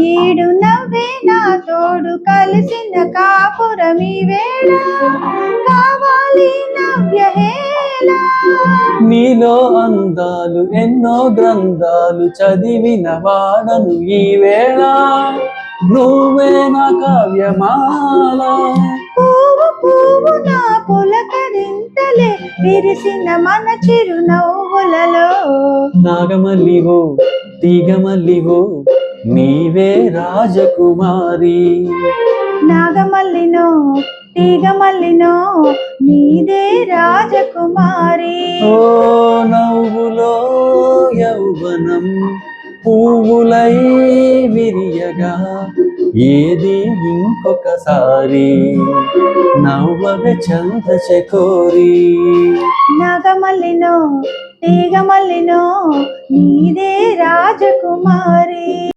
ఈడు నవ్వే నా తోడు కలిసిన కాపురమి వేళ. కావాలి నీలో అందాలు ఎన్నో గ్రంథాలు చదివిన వాడను ఈ వేళ. నువ్వే నా కావ్యమాల. పువ్వు పువ్వు నా పులకరింతలే విరిసిన మన చిరునవ్వులలో. నాగమల్లివో తీగమల్లివో నీవే రాజకుమారి. నాగమల్లినో తీగమల్లినో నీదే రాజకుమారి. ఓ నవ్వులో యౌవనం పువ్వులై విరియగా ఏది ఇంకొకసారి నవ్వవే చంద చకోరి నాగమల్లినో తీగమల్లినో నీదే రాజకుమారి.